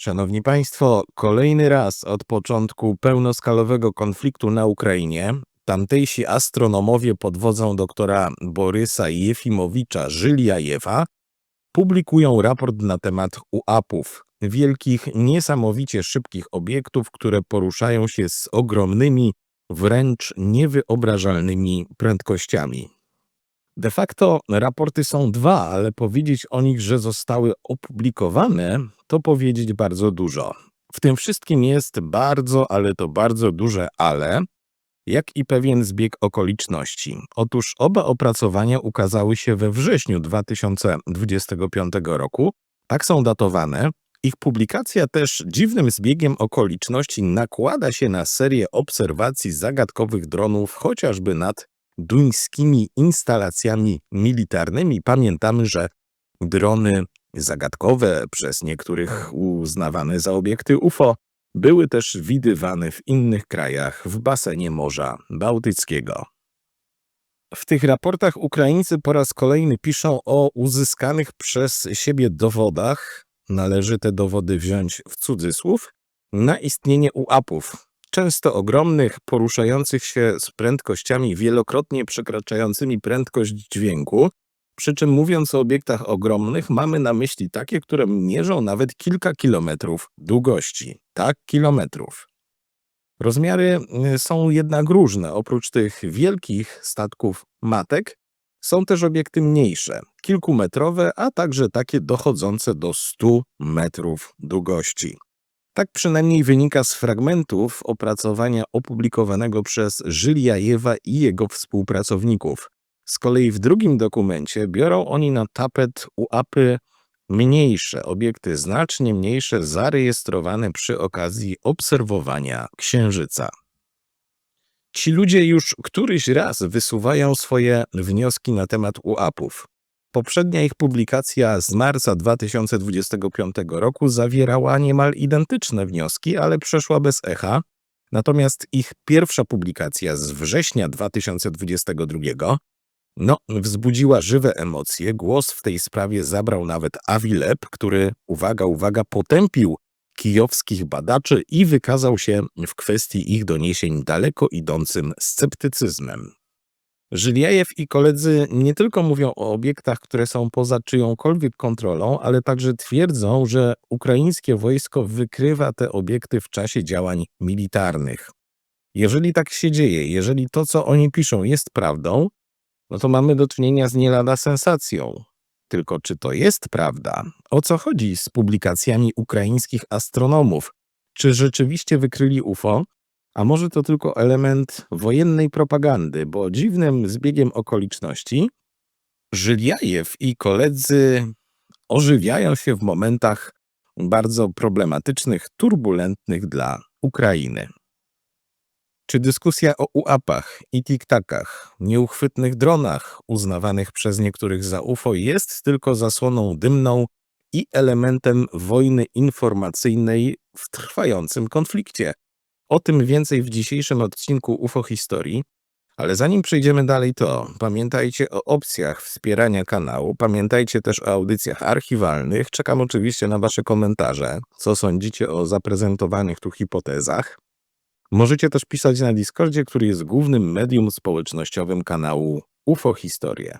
Szanowni Państwo, kolejny raz od początku pełnoskalowego konfliktu na Ukrainie tamtejsi astronomowie pod wodzą doktora Borysa Jefimowicza Żyliajewa publikują raport na temat UAP-ów, wielkich, niesamowicie szybkich obiektów, które poruszają się z ogromnymi, wręcz niewyobrażalnymi prędkościami. De facto raporty są dwa, ale powiedzieć o nich, że zostały opublikowane, to powiedzieć bardzo dużo. W tym wszystkim jest bardzo, ale to bardzo duże ale, jak i pewien zbieg okoliczności. Otóż oba opracowania ukazały się we wrześniu 2025 roku, tak są datowane. Ich publikacja też dziwnym zbiegiem okoliczności nakłada się na serię obserwacji zagadkowych dronów, chociażby nad duńskimi instalacjami militarnymi. Pamiętamy, że drony zagadkowe, przez niektórych uznawane za obiekty UFO, były też widywane w innych krajach w basenie Morza Bałtyckiego. W tych raportach Ukraińcy po raz kolejny piszą o uzyskanych przez siebie dowodach, należy te dowody wziąć w cudzysłów, na istnienie UAP-ów, często ogromnych, poruszających się z prędkościami wielokrotnie przekraczającymi prędkość dźwięku, przy czym mówiąc o obiektach ogromnych, mamy na myśli takie, które mierzą nawet kilka kilometrów długości. Tak, kilometrów. Rozmiary y, są jednak różne. Oprócz tych wielkich statków matek, są też obiekty mniejsze, kilkumetrowe, a także takie dochodzące do 100 metrów długości. Tak przynajmniej wynika z fragmentów opracowania opublikowanego przez Żyliajewa i jego współpracowników. Z kolei w drugim dokumencie biorą oni na tapet UAPy mniejsze, obiekty znacznie mniejsze, zarejestrowane przy okazji obserwowania Księżyca. Ci ludzie już któryś raz wysuwają swoje wnioski na temat UAPów. Poprzednia ich publikacja z marca 2025 roku zawierała niemal identyczne wnioski, ale przeszła bez echa. Natomiast ich pierwsza publikacja z września 2022 no, wzbudziła żywe emocje. Głos w tej sprawie zabrał nawet Awileb, który, uwaga, uwaga, potępił kijowskich badaczy i wykazał się w kwestii ich doniesień daleko idącym sceptycyzmem. Żyliajew i koledzy nie tylko mówią o obiektach, które są poza czyjąkolwiek kontrolą, ale także twierdzą, że ukraińskie wojsko wykrywa te obiekty w czasie działań militarnych. Jeżeli tak się dzieje, jeżeli to, co oni piszą, jest prawdą, no to mamy do czynienia z nie lada sensacją. Tylko czy to jest prawda? O co chodzi z publikacjami ukraińskich astronomów? Czy rzeczywiście wykryli UFO? A może to tylko element wojennej propagandy, bo dziwnym zbiegiem okoliczności Żyliajew i koledzy ożywiają się w momentach bardzo problematycznych, turbulentnych dla Ukrainy. Czy dyskusja o UAP-ach i tiktakach, nieuchwytnych dronach uznawanych przez niektórych za UFO jest tylko zasłoną dymną i elementem wojny informacyjnej w trwającym konflikcie? O tym więcej w dzisiejszym odcinku UFO Historii, ale zanim przejdziemy dalej, to pamiętajcie o opcjach wspierania kanału, pamiętajcie też o audycjach archiwalnych. Czekam oczywiście na Wasze komentarze, co sądzicie o zaprezentowanych tu hipotezach. Możecie też pisać na Discordzie, który jest głównym medium społecznościowym kanału UFO Historie.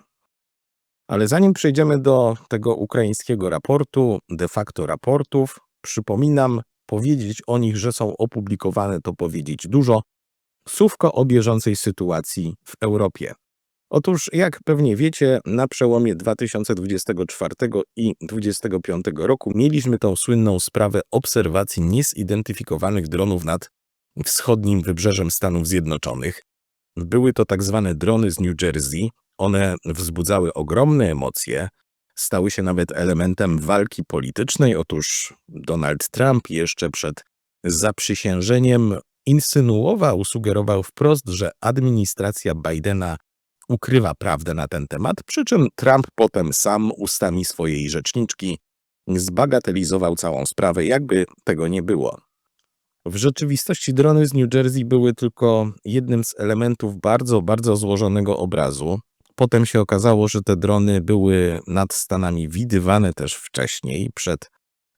Ale zanim przejdziemy do tego ukraińskiego raportu, de facto raportów, przypominam, powiedzieć o nich, że są opublikowane, to powiedzieć dużo. Słówko o bieżącej sytuacji w Europie. Otóż, jak pewnie wiecie, na przełomie 2024 i 2025 roku mieliśmy tą słynną sprawę obserwacji niezidentyfikowanych dronów nad wschodnim wybrzeżem Stanów Zjednoczonych. Były to tak zwane drony z New Jersey. One wzbudzały ogromne emocje, stały się nawet elementem walki politycznej. Otóż Donald Trump jeszcze przed zaprzysiężeniem insynuował, sugerował wprost, że administracja Bidena ukrywa prawdę na ten temat, przy czym Trump potem sam ustami swojej rzeczniczki zbagatelizował całą sprawę, jakby tego nie było. W rzeczywistości drony z New Jersey były tylko jednym z elementów bardzo, bardzo złożonego obrazu. Potem się okazało, że te drony były nad Stanami widywane też wcześniej, przed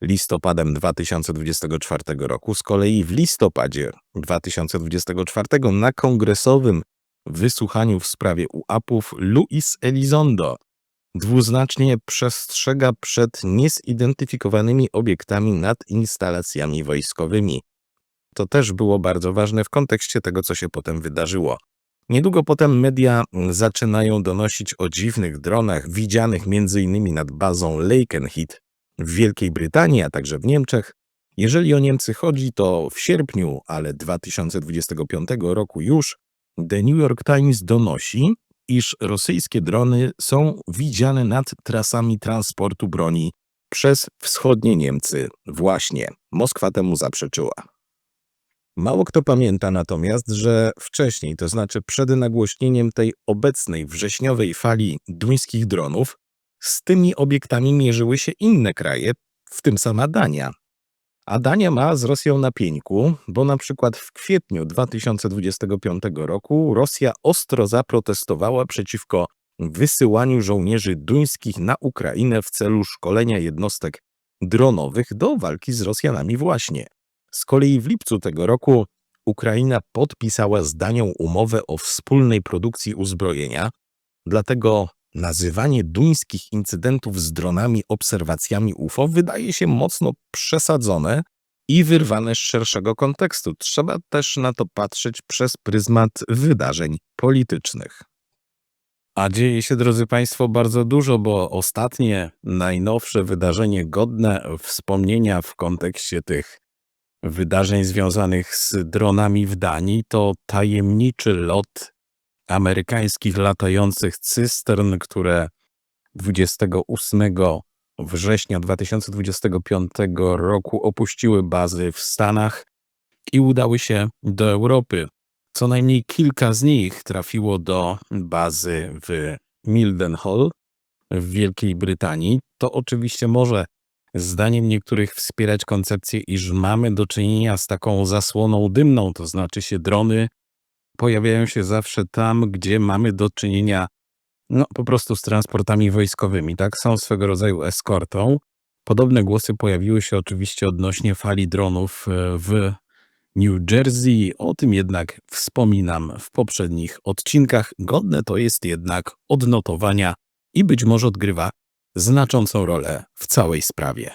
listopadem 2024 roku. Z kolei w listopadzie 2024 na kongresowym wysłuchaniu w sprawie UAP-ów Luis Elizondo dwuznacznie przestrzega przed niezidentyfikowanymi obiektami nad instalacjami wojskowymi. To też było bardzo ważne w kontekście tego, co się potem wydarzyło. Niedługo potem media zaczynają donosić o dziwnych dronach widzianych m.in. nad bazą Lakenheath w Wielkiej Brytanii, a także w Niemczech. Jeżeli o Niemcy chodzi, to w sierpniu, ale 2025 roku już, The New York Times donosi, iż rosyjskie drony są widziane nad trasami transportu broni przez wschodnie Niemcy. Właśnie, Moskwa temu zaprzeczyła. Mało kto pamięta natomiast, że wcześniej, to znaczy przed nagłośnieniem tej obecnej wrześniowej fali duńskich dronów, z tymi obiektami mierzyły się inne kraje, w tym sama Dania. A Dania ma z Rosją na pieńku, bo na przykład w kwietniu 2025 roku Rosja ostro zaprotestowała przeciwko wysyłaniu żołnierzy duńskich na Ukrainę w celu szkolenia jednostek dronowych do walki z Rosjanami właśnie. Z kolei w lipcu tego roku Ukraina podpisała z Danią umowę o wspólnej produkcji uzbrojenia, dlatego nazywanie duńskich incydentów z dronami obserwacjami UFO wydaje się mocno przesadzone i wyrwane z szerszego kontekstu. Trzeba też na to patrzeć przez pryzmat wydarzeń politycznych. A dzieje się, drodzy Państwo, bardzo dużo, bo ostatnie, najnowsze wydarzenie godne wspomnienia w kontekście tych wydarzeń związanych z dronami w Danii to tajemniczy lot amerykańskich latających cystern, które 28 września 2025 roku opuściły bazy w Stanach i udały się do Europy. Co najmniej kilka z nich trafiło do bazy w Mildenhall w Wielkiej Brytanii. To oczywiście może zdaniem niektórych wspierać koncepcję, iż mamy do czynienia z taką zasłoną dymną, to znaczy się drony pojawiają się zawsze tam, gdzie mamy do czynienia no, po prostu z transportami wojskowymi, tak? Są swego rodzaju eskortą. Podobne głosy pojawiły się oczywiście odnośnie fali dronów e, w New Jersey. O tym jednak wspominam w poprzednich odcinkach. Godne to jest jednak odnotowania i być może odgrywa znaczącą rolę w całej sprawie.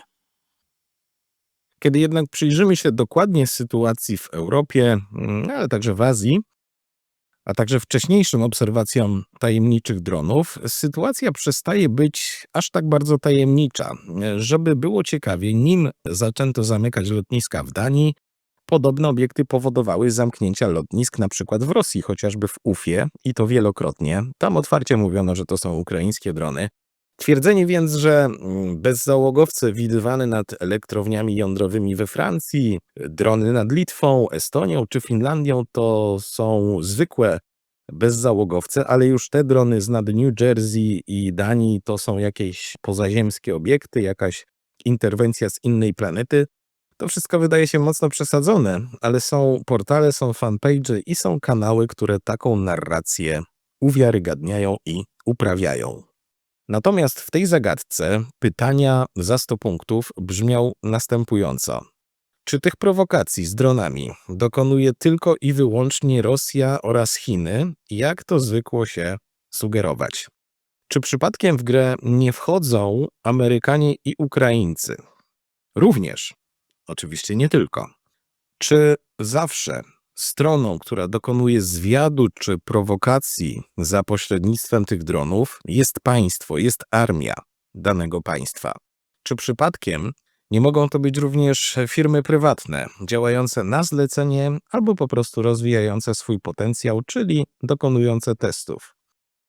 Kiedy jednak przyjrzymy się dokładnie sytuacji w Europie, mm, ale także w Azji, a także wcześniejszym obserwacjom tajemniczych dronów, sytuacja przestaje być aż tak bardzo tajemnicza. Żeby było ciekawie, nim zaczęto zamykać lotniska w Danii, podobne obiekty powodowały zamknięcia lotnisk na przykład w Rosji, chociażby w Ufie i to wielokrotnie. Tam otwarcie mówiono, że to są ukraińskie drony. Twierdzenie więc, że mm, bezzałogowce widywane nad elektrowniami jądrowymi we Francji, drony nad Litwą, Estonią czy Finlandią to są zwykłe bezzałogowce, ale już te drony z nad New Jersey i Danii to są jakieś pozaziemskie obiekty, jakaś interwencja z innej planety. To wszystko wydaje się mocno przesadzone, ale są portale, są fanpage i są kanały, które taką narrację uwiarygadniają i uprawiają. Natomiast w tej zagadce pytania za 100 punktów brzmiał następująco. Czy tych prowokacji z dronami dokonuje tylko i wyłącznie Rosja oraz Chiny, jak to zwykło się sugerować? Czy przypadkiem w grę nie wchodzą Amerykanie i Ukraińcy? Również. Oczywiście nie tylko. Czy zawsze Stroną, która dokonuje zwiadu czy prowokacji za pośrednictwem tych dronów, jest państwo, jest armia danego państwa. Czy przypadkiem nie mogą to być również firmy prywatne, działające na zlecenie albo po prostu rozwijające swój potencjał, czyli dokonujące testów?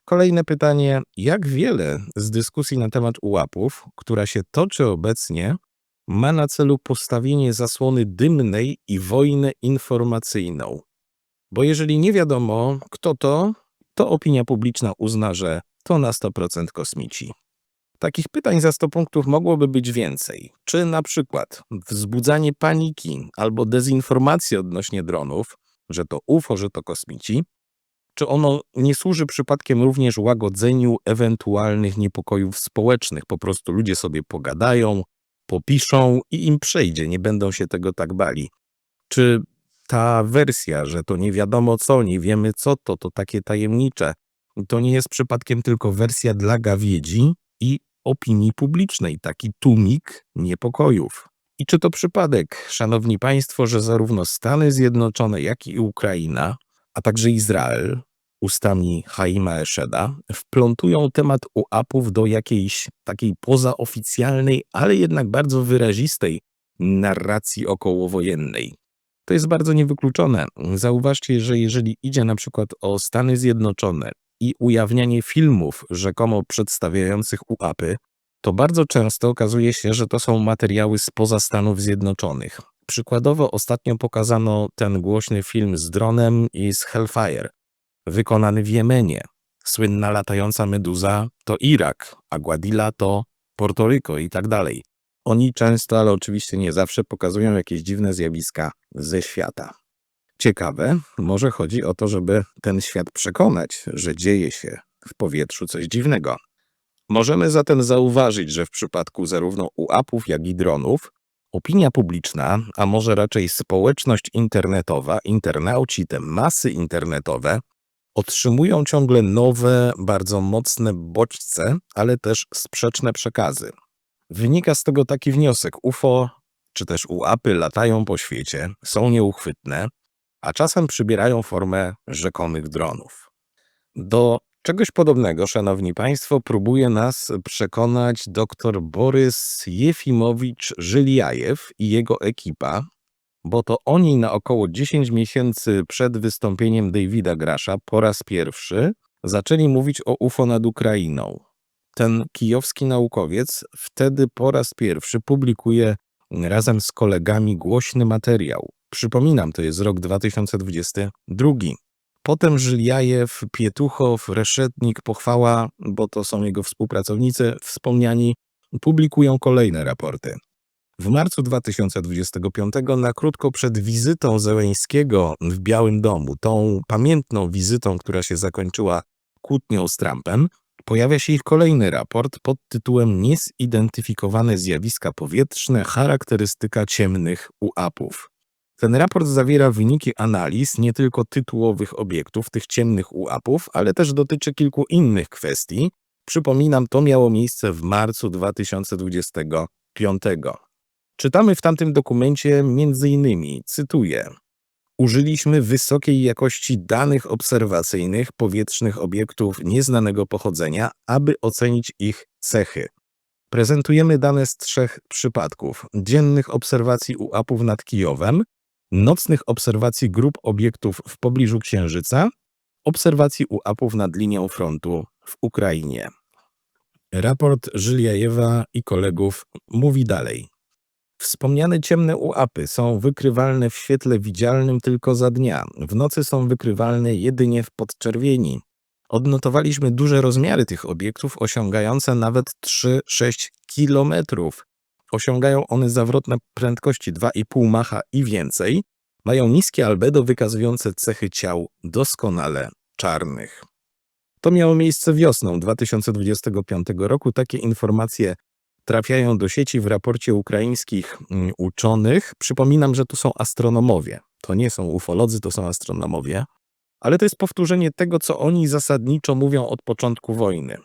Kolejne pytanie: jak wiele z dyskusji na temat ułapów, która się toczy obecnie, ma na celu postawienie zasłony dymnej i wojnę informacyjną. Bo jeżeli nie wiadomo, kto to, to opinia publiczna uzna, że to na 100% kosmici. Takich pytań za 100 punktów mogłoby być więcej. Czy na przykład wzbudzanie paniki albo dezinformacji odnośnie dronów, że to UFO, że to kosmici, czy ono nie służy przypadkiem również łagodzeniu ewentualnych niepokojów społecznych? Po prostu ludzie sobie pogadają, popiszą i im przejdzie, nie będą się tego tak bali. Czy ta wersja, że to nie wiadomo co, nie wiemy co to, to takie tajemnicze, to nie jest przypadkiem tylko wersja dla gawiedzi i opinii publicznej, taki tłumik niepokojów. I czy to przypadek, szanowni państwo, że zarówno Stany Zjednoczone, jak i Ukraina, a także Izrael, ustami Haima Eszeda, wplątują temat uapów do jakiejś takiej pozaoficjalnej, ale jednak bardzo wyrazistej narracji okołowojennej. To jest bardzo niewykluczone. Zauważcie, że jeżeli idzie na przykład o Stany Zjednoczone i ujawnianie filmów rzekomo przedstawiających uapy, to bardzo często okazuje się, że to są materiały spoza Stanów Zjednoczonych. Przykładowo ostatnio pokazano ten głośny film z dronem i z Hellfire, wykonany w Jemenie. Słynna latająca meduza to Irak, a Guadilla to Portoryko i tak dalej. Oni często, ale oczywiście nie zawsze, pokazują jakieś dziwne zjawiska ze świata. Ciekawe, może chodzi o to, żeby ten świat przekonać, że dzieje się w powietrzu coś dziwnego. Możemy zatem zauważyć, że w przypadku zarówno uapów, jak i dronów, opinia publiczna, a może raczej społeczność internetowa, internauci, te masy internetowe, otrzymują ciągle nowe, bardzo mocne bodźce, ale też sprzeczne przekazy. Wynika z tego taki wniosek: UFO czy też uapy latają po świecie, są nieuchwytne, a czasem przybierają formę rzekomych dronów. Do czegoś podobnego, szanowni państwo, próbuje nas przekonać dr Borys Jefimowicz-Żyliajew i jego ekipa, bo to oni na około 10 miesięcy przed wystąpieniem Davida Grasza po raz pierwszy zaczęli mówić o UFO nad Ukrainą. Ten kijowski naukowiec wtedy po raz pierwszy publikuje razem z kolegami głośny materiał. Przypominam, to jest rok 2022. Potem Żyliajew, Pietuchow, Reszetnik, Pochwała, bo to są jego współpracownicy wspomniani, publikują kolejne raporty. W marcu 2025, na krótko przed wizytą Zełeńskiego w Białym Domu, tą pamiętną wizytą, która się zakończyła kłótnią z Trumpem, pojawia się ich kolejny raport pod tytułem Niezidentyfikowane zjawiska powietrzne, charakterystyka ciemnych uapów. Ten raport zawiera wyniki analiz nie tylko tytułowych obiektów, tych ciemnych uapów, ale też dotyczy kilku innych kwestii. Przypominam, to miało miejsce w marcu 2025. Czytamy w tamtym dokumencie m.in., cytuję, Użyliśmy wysokiej jakości danych obserwacyjnych powietrznych obiektów nieznanego pochodzenia, aby ocenić ich cechy. Prezentujemy dane z trzech przypadków: dziennych obserwacji uapów nad Kijowem, nocnych obserwacji grup obiektów w pobliżu Księżyca, obserwacji uapów nad linią frontu w Ukrainie. Raport Żyliajewa i kolegów mówi dalej. Wspomniane ciemne uapy są wykrywalne w świetle widzialnym tylko za dnia. W nocy są wykrywalne jedynie w podczerwieni. Odnotowaliśmy duże rozmiary tych obiektów, osiągające nawet 3-6 kilometrów. Osiągają one zawrotne prędkości 2,5 macha i więcej. Mają niskie albedo wykazujące cechy ciał doskonale czarnych. To miało miejsce wiosną 2025 roku. Takie informacje trafiają do sieci w raporcie ukraińskich mm, uczonych. Przypominam, że to są astronomowie. To nie są ufolodzy, to są astronomowie. Ale to jest powtórzenie tego, co oni zasadniczo mówią od początku wojny.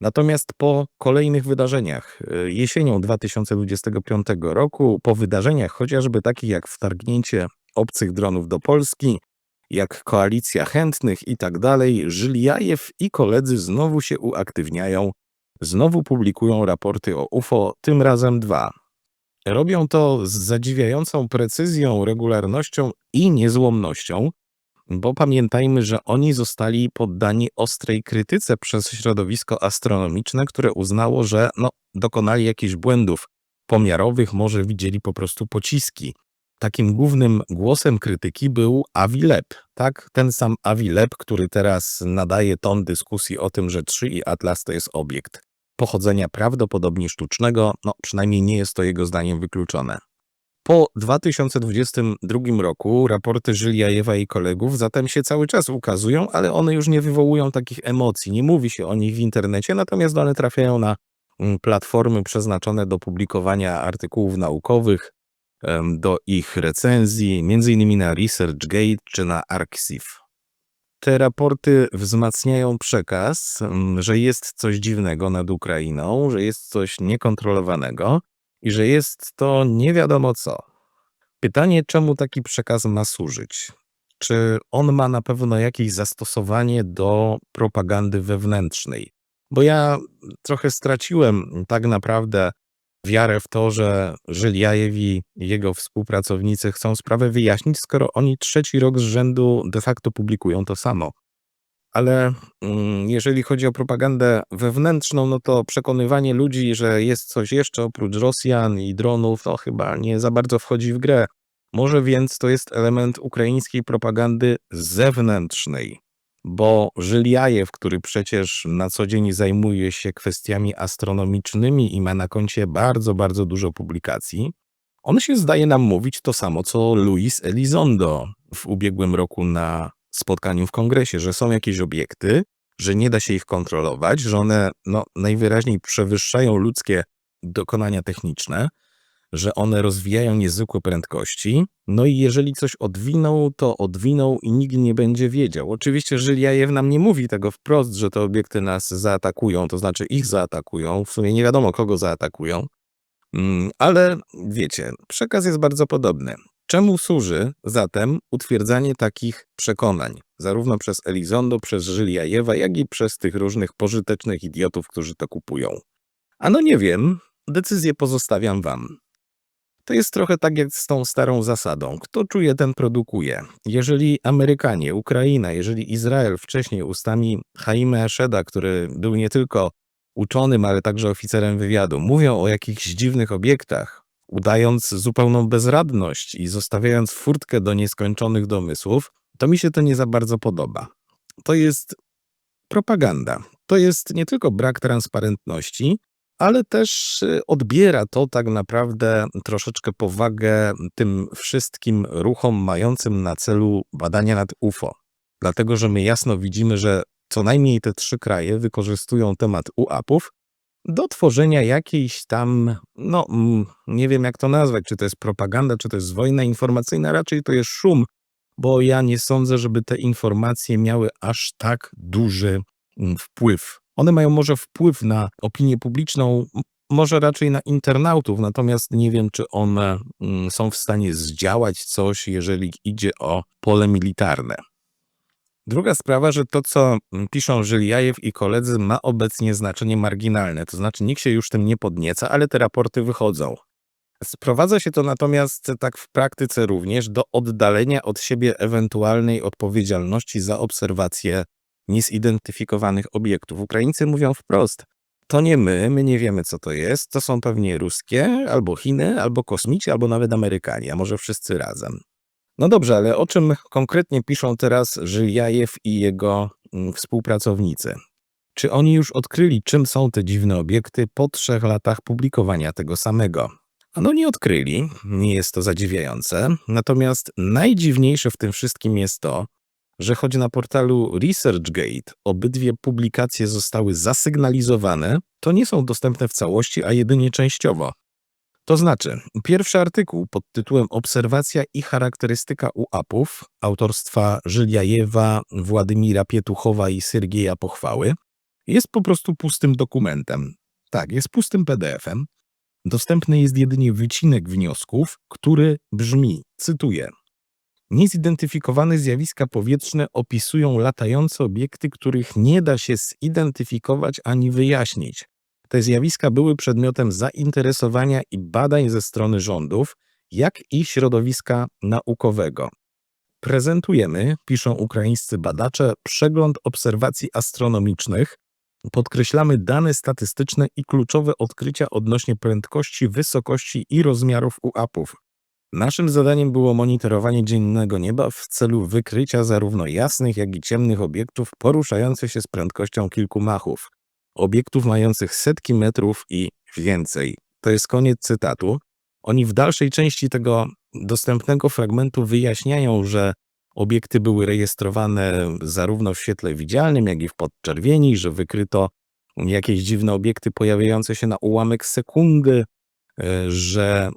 Natomiast po kolejnych wydarzeniach, y, jesienią 2025 roku, po wydarzeniach chociażby takich jak wtargnięcie obcych dronów do Polski, jak koalicja chętnych i tak dalej, Żyliajew i koledzy znowu się uaktywniają Znowu publikują raporty o UFO, tym razem dwa. Robią to z zadziwiającą precyzją, regularnością i niezłomnością, bo pamiętajmy, że oni zostali poddani ostrej krytyce przez środowisko astronomiczne, które uznało, że no, dokonali jakichś błędów pomiarowych, może widzieli po prostu pociski. Takim głównym głosem krytyki był Avi Leb, tak? Ten sam Avi Leb, który teraz nadaje ton dyskusji o tym, że 3 i Atlas to jest obiekt pochodzenia prawdopodobnie sztucznego, no przynajmniej nie jest to jego zdaniem wykluczone. Po 2022 roku raporty Żyliajewa i kolegów zatem się cały czas ukazują, ale one już nie wywołują takich emocji, nie mówi się o nich w internecie, natomiast one trafiają na mm, platformy przeznaczone do publikowania artykułów naukowych, do ich recenzji, innymi na ResearchGate czy na Arxiv. Te raporty wzmacniają przekaz, mm, że jest coś dziwnego nad Ukrainą, że jest coś niekontrolowanego i że jest to nie wiadomo co. Pytanie, czemu taki przekaz ma służyć? Czy on ma na pewno jakieś zastosowanie do propagandy wewnętrznej? Bo ja trochę straciłem tak naprawdę wiarę w to, że Żyliajew i jego współpracownicy chcą sprawę wyjaśnić, skoro oni trzeci rok z rzędu de facto publikują to samo. Ale mm, jeżeli chodzi o propagandę wewnętrzną, no to przekonywanie ludzi, że jest coś jeszcze oprócz Rosjan i dronów, to chyba nie za bardzo wchodzi w grę. Może więc to jest element ukraińskiej propagandy zewnętrznej, bo Żyliajew, który przecież na co dzień zajmuje się kwestiami astronomicznymi i ma na koncie bardzo, bardzo dużo publikacji, on się zdaje nam mówić to samo, co Luis Elizondo w ubiegłym roku na spotkaniu w kongresie, że są jakieś obiekty, że nie da się ich kontrolować, że one no, najwyraźniej przewyższają ludzkie dokonania techniczne, że one rozwijają niezwykłe prędkości. No i jeżeli coś odwinął, to odwinął i nikt nie będzie wiedział. Oczywiście Żyliajew nam nie mówi tego wprost, że te obiekty nas zaatakują, to znaczy ich zaatakują. W sumie nie wiadomo, kogo zaatakują. Mm, Ale wiecie, przekaz jest bardzo podobny. Czemu służy zatem utwierdzanie takich przekonań, zarówno przez Elizondo, przez Żyliajewa, jak i przez tych różnych pożytecznych idiotów, którzy to kupują? Ano nie wiem, decyzję pozostawiam wam. To jest trochę tak jak z tą starą zasadą. Kto czuje, ten produkuje. Jeżeli Amerykanie, Ukraina, jeżeli Izrael wcześniej ustami Jaime Eszeda, który był nie tylko uczonym, ale także oficerem wywiadu, mówią o jakichś dziwnych obiektach, udając zupełną bezradność i zostawiając furtkę do nieskończonych domysłów, to mi się to nie za bardzo podoba. To jest propaganda. To jest nie tylko brak transparentności, ale też y, odbiera to tak naprawdę troszeczkę powagę tym wszystkim ruchom mającym na celu badania nad UFO. Dlatego, że my jasno widzimy, że co najmniej te trzy kraje wykorzystują temat UAP-ów do tworzenia jakiejś tam, no nie wiem jak to nazwać, czy to jest propaganda, czy to jest wojna informacyjna, raczej to jest szum, bo ja nie sądzę, żeby te informacje miały aż tak duży wpływ. One mają może wpływ na opinię publiczną, może raczej na internautów, natomiast nie wiem, czy one mm, są w stanie zdziałać coś, jeżeli idzie o pole militarne. Druga sprawa, że to, co mm, piszą Żyliajew i koledzy, ma obecnie znaczenie marginalne, to znaczy nikt się już tym nie podnieca, ale te raporty wychodzą. Sprowadza się to natomiast tak w praktyce również do oddalenia od siebie ewentualnej odpowiedzialności za obserwację niezidentyfikowanych obiektów. Ukraińcy mówią wprost: To nie my, my nie wiemy, co to jest. To są pewnie ruskie, albo Chiny, albo kosmici, albo nawet Amerykanie, a może wszyscy razem. No dobrze, ale o czym konkretnie piszą teraz Żyliajew i jego mm, współpracownicy? Czy oni już odkryli, czym są te dziwne obiekty po trzech latach publikowania tego samego? Ano nie odkryli, nie jest to zadziwiające. Natomiast najdziwniejsze w tym wszystkim jest to, że choć na portalu ResearchGate obydwie publikacje zostały zasygnalizowane, to nie są dostępne w całości, a jedynie częściowo. To znaczy, pierwszy artykuł pod tytułem Obserwacja i charakterystyka UAP-ów autorstwa Żyliajewa, Władimira Pietuchowa i Syrgieja Pochwały jest po prostu pustym dokumentem. Tak, jest pustym PDF-em. Dostępny jest jedynie wycinek wniosków, który brzmi, cytuję, Niezidentyfikowane zjawiska powietrzne opisują latające obiekty, których nie da się zidentyfikować ani wyjaśnić. Te zjawiska były przedmiotem zainteresowania i badań ze strony rządów, jak i środowiska naukowego. Prezentujemy, piszą ukraińscy badacze, przegląd obserwacji astronomicznych. Podkreślamy dane statystyczne i kluczowe odkrycia odnośnie prędkości, wysokości i rozmiarów UAP-ów. Naszym zadaniem było monitorowanie dziennego nieba w celu wykrycia zarówno jasnych, jak i ciemnych obiektów poruszających się z prędkością kilku machów. Obiektów mających setki metrów i więcej. To jest koniec cytatu. Oni w dalszej części tego dostępnego fragmentu wyjaśniają, że obiekty były rejestrowane zarówno w świetle widzialnym, jak i w podczerwieni, że wykryto jakieś dziwne obiekty pojawiające się na ułamek sekundy, e, że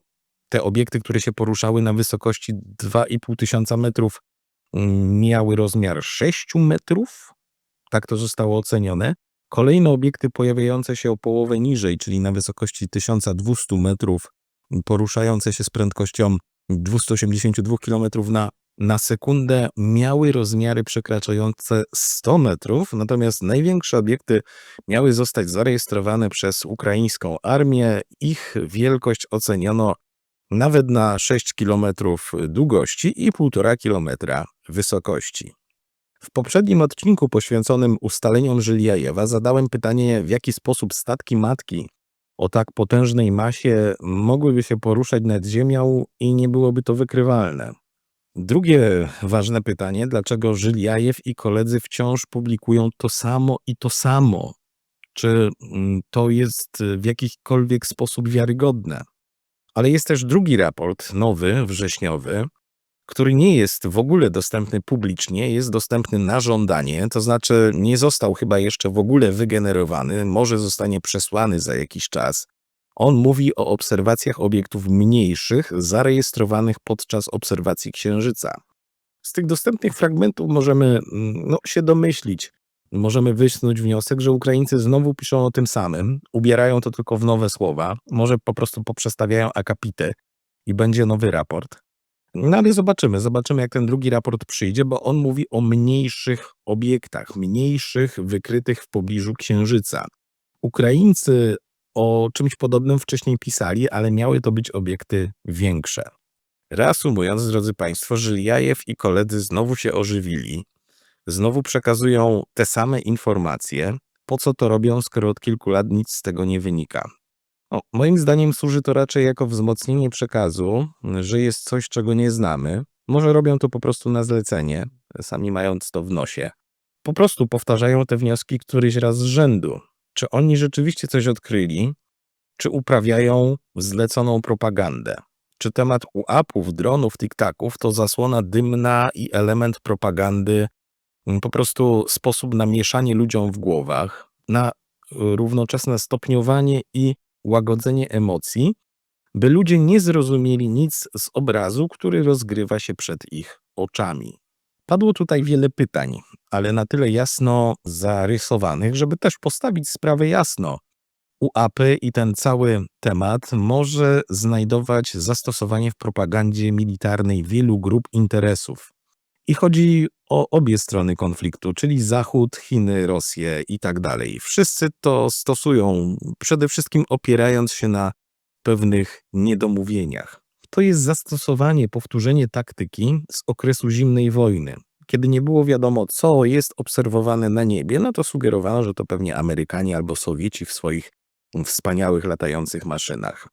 te obiekty, które się poruszały na wysokości 2,5 tysiąca metrów, mm, miały rozmiar 6 metrów. Tak to zostało ocenione. Kolejne obiekty pojawiające się o połowę niżej, czyli na wysokości 1200 metrów, poruszające się z prędkością 282 km na, na sekundę, miały rozmiary przekraczające 100 metrów, natomiast największe obiekty miały zostać zarejestrowane przez ukraińską armię. Ich wielkość oceniono nawet na 6 km długości i 1,5 km wysokości. W poprzednim odcinku poświęconym ustaleniom Żyliajewa zadałem pytanie, w jaki sposób statki matki o tak potężnej masie mogłyby się poruszać nad Ziemią i nie byłoby to wykrywalne. Drugie ważne pytanie, dlaczego Żyliajew i koledzy wciąż publikują to samo i to samo? Czy mm, to jest w jakikolwiek sposób wiarygodne? Ale jest też drugi raport, nowy, wrześniowy, który nie jest w ogóle dostępny publicznie, jest dostępny na żądanie, to znaczy nie został chyba jeszcze w ogóle wygenerowany, może zostanie przesłany za jakiś czas. On mówi o obserwacjach obiektów mniejszych zarejestrowanych podczas obserwacji Księżyca. Z tych dostępnych fragmentów możemy mm, no, się domyślić, możemy wysnuć wniosek, że Ukraińcy znowu piszą o tym samym, ubierają to tylko w nowe słowa, może po prostu poprzestawiają akapity i będzie nowy raport. No ale zobaczymy, zobaczymy jak ten drugi raport przyjdzie, bo on mówi o mniejszych obiektach, mniejszych wykrytych w pobliżu Księżyca. Ukraińcy o czymś podobnym wcześniej pisali, ale miały to być obiekty większe. Reasumując, drodzy Państwo, Żyliajew i koledzy znowu się ożywili, znowu przekazują te same informacje. Po co to robią, skoro od kilku lat nic z tego nie wynika? Moim zdaniem służy to raczej jako wzmocnienie przekazu, że jest coś, czego nie znamy. Może robią to po prostu na zlecenie, sami mając to w nosie. Po prostu powtarzają te wnioski któryś raz z rzędu. Czy oni rzeczywiście coś odkryli, czy uprawiają zleconą propagandę? Czy temat UAP-ów, dronów, tiktaków to zasłona dymna i element propagandy, po prostu sposób na mieszanie ludziom w głowach, na równoczesne stopniowanie i łagodzenie emocji, by ludzie nie zrozumieli nic z obrazu, który rozgrywa się przed ich oczami. Padło tutaj wiele pytań, ale na tyle jasno zarysowanych, żeby też postawić sprawę jasno. UAPy i ten cały temat może znajdować zastosowanie w propagandzie militarnej wielu grup interesów. I chodzi o obie strony konfliktu, czyli Zachód, Chiny, Rosję i tak dalej. Wszyscy to stosują, przede wszystkim opierając się na pewnych niedomówieniach. To jest zastosowanie, powtórzenie taktyki z okresu zimnej wojny. Kiedy nie było wiadomo, co jest obserwowane na niebie, no to sugerowano, że to pewnie Amerykanie albo Sowieci w swoich wspaniałych latających maszynach.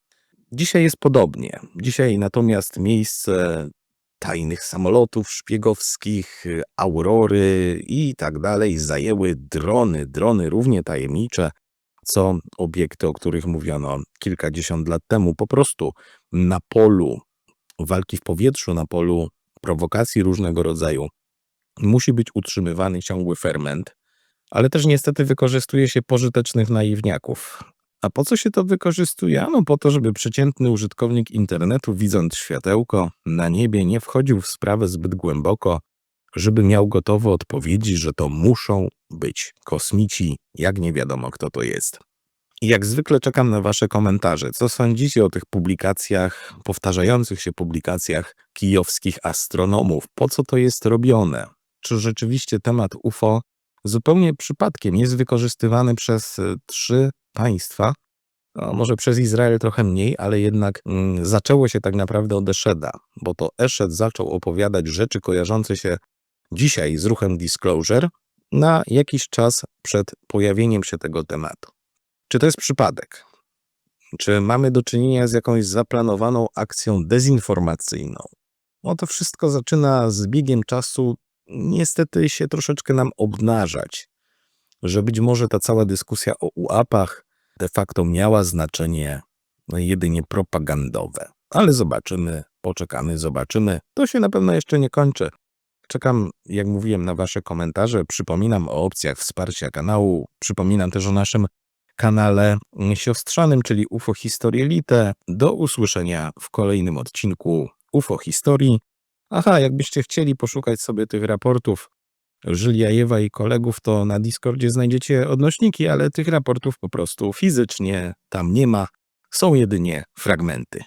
Dzisiaj jest podobnie. Dzisiaj natomiast miejsce tajnych samolotów szpiegowskich, aurory i tak dalej. Zajęły drony, drony równie tajemnicze, co obiekty, o których mówiono kilkadziesiąt lat temu, po prostu na polu walki w powietrzu, na polu prowokacji różnego rodzaju, musi być utrzymywany ciągły ferment, ale też niestety wykorzystuje się pożytecznych naiwniaków. A po co się to wykorzystuje? No po to, żeby przeciętny użytkownik internetu, widząc światełko na niebie, nie wchodził w sprawę zbyt głęboko, żeby miał gotowe odpowiedzi, że to muszą być kosmici, jak nie wiadomo kto to jest. I jak zwykle czekam na Wasze komentarze. Co sądzicie o tych publikacjach, powtarzających się publikacjach kijowskich astronomów? Po co to jest robione? Czy rzeczywiście temat UFO zupełnie przypadkiem jest wykorzystywany przez e, trzy państwa, no, może przez Izrael trochę mniej, ale jednak mm, zaczęło się tak naprawdę od Eszeda, bo to Eszed zaczął opowiadać rzeczy kojarzące się dzisiaj z ruchem Disclosure na jakiś czas przed pojawieniem się tego tematu. Czy to jest przypadek? Czy mamy do czynienia z jakąś zaplanowaną akcją dezinformacyjną? No to wszystko zaczyna z biegiem czasu niestety się troszeczkę nam obnażać, że być może ta cała dyskusja o UAP-ach de facto miała znaczenie jedynie propagandowe. Ale zobaczymy, poczekamy, zobaczymy. To się na pewno jeszcze nie kończy. Czekam, jak mówiłem, na Wasze komentarze. Przypominam o opcjach wsparcia kanału. Przypominam też o naszym kanale siostrzanym, czyli UFO Historielite. Do usłyszenia w kolejnym odcinku UFO Historii. Aha, jakbyście chcieli poszukać sobie tych raportów Żyliajewa i kolegów, to na Discordzie znajdziecie odnośniki, ale tych raportów po prostu fizycznie tam nie ma. Są jedynie fragmenty.